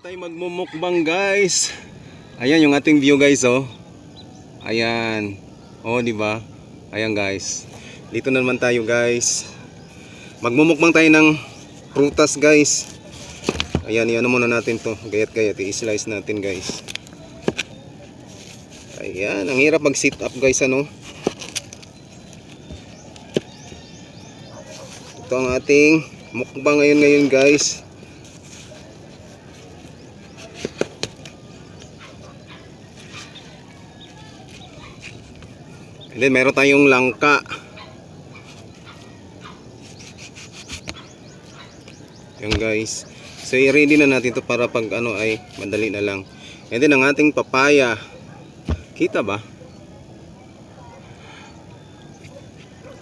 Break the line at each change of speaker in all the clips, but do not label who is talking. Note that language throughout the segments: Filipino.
tayo magmumukbang guys. Ayan yung ating view guys oh. Ayan. Oh, di ba? Ayan guys. Dito na naman tayo guys. Magmumukbang tayo ng prutas guys. Ayan, iyan muna natin to. Gayat-gayat, i-slice natin guys. Ayan, ang hirap mag-sit up guys ano. Ito ang ating mukbang ngayon ngayon guys. And then meron tayong langka. Yan guys. So i-ready na natin to para pag ano ay madali na lang. And then ang ating papaya. Kita ba?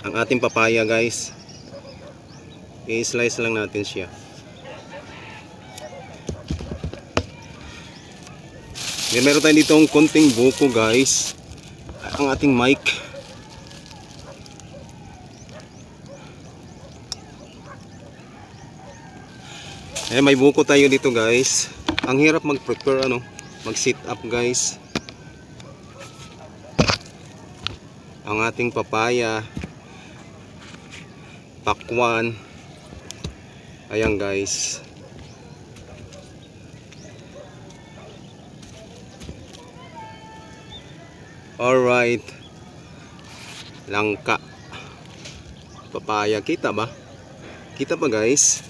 Ang ating papaya guys. I-slice lang natin siya. Then meron tayo dito konting buko guys. Ang ating mic. Eh may buko tayo dito guys. Ang hirap mag-prepare ano, mag-sit up guys. Ang ating papaya. Pakwan. Ayan guys. Alright. Langka. Papaya. Kita ba? Kita ba guys?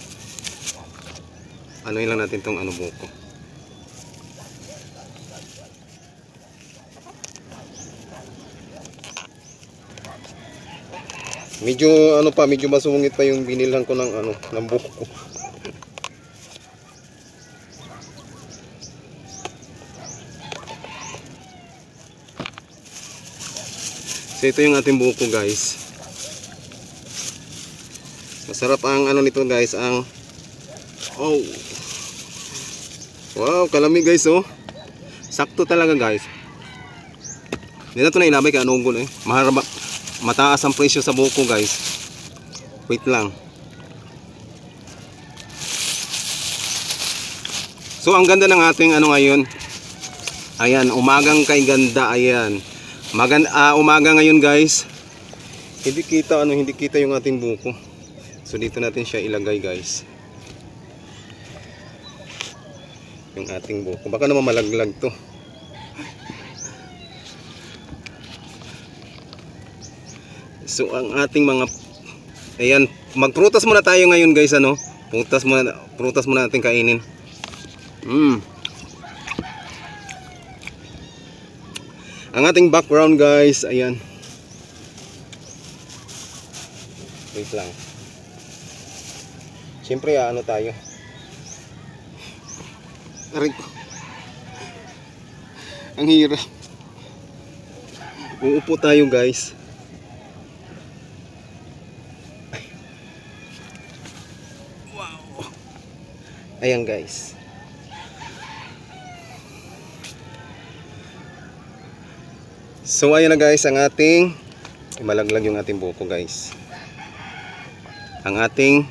Ano lang natin tong ano buko. Medyo ano pa, medyo masungit pa yung binilhan ko ng ano, ng buko. So ito yung ating buko guys. Masarap ang ano nito guys, ang Oh. Wow, kalamig guys oh. Sakto talaga guys. Hindi na ito na ilabay kaya anugol eh. Maharaba, mataas ang presyo sa buko guys. Wait lang. So ang ganda ng ating ano ngayon. Ayan, umagang kay ganda. Ayan. Magan ah, umaga ngayon guys. Hindi kita ano, hindi kita yung ating buko. So dito natin siya ilagay guys. Yung ating buko. Baka naman malaglag to. So ang ating mga Ayan, magprutas muna tayo ngayon guys ano. Prutas muna prutas muna natin kainin. Mm. Ang ating background guys, ayan. Wait lang. Siyempre ano tayo. Aray ko. Ang hirap. Uupo tayo guys. Wow. Ayan guys. So ayan na guys ang ating malaglag yung ating buko guys. Ang ating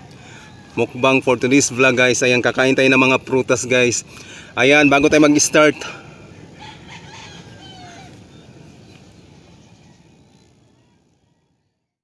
mukbang for today's vlog guys. Ayan kakain tayo ng mga prutas guys. Ayan bago tayo mag-start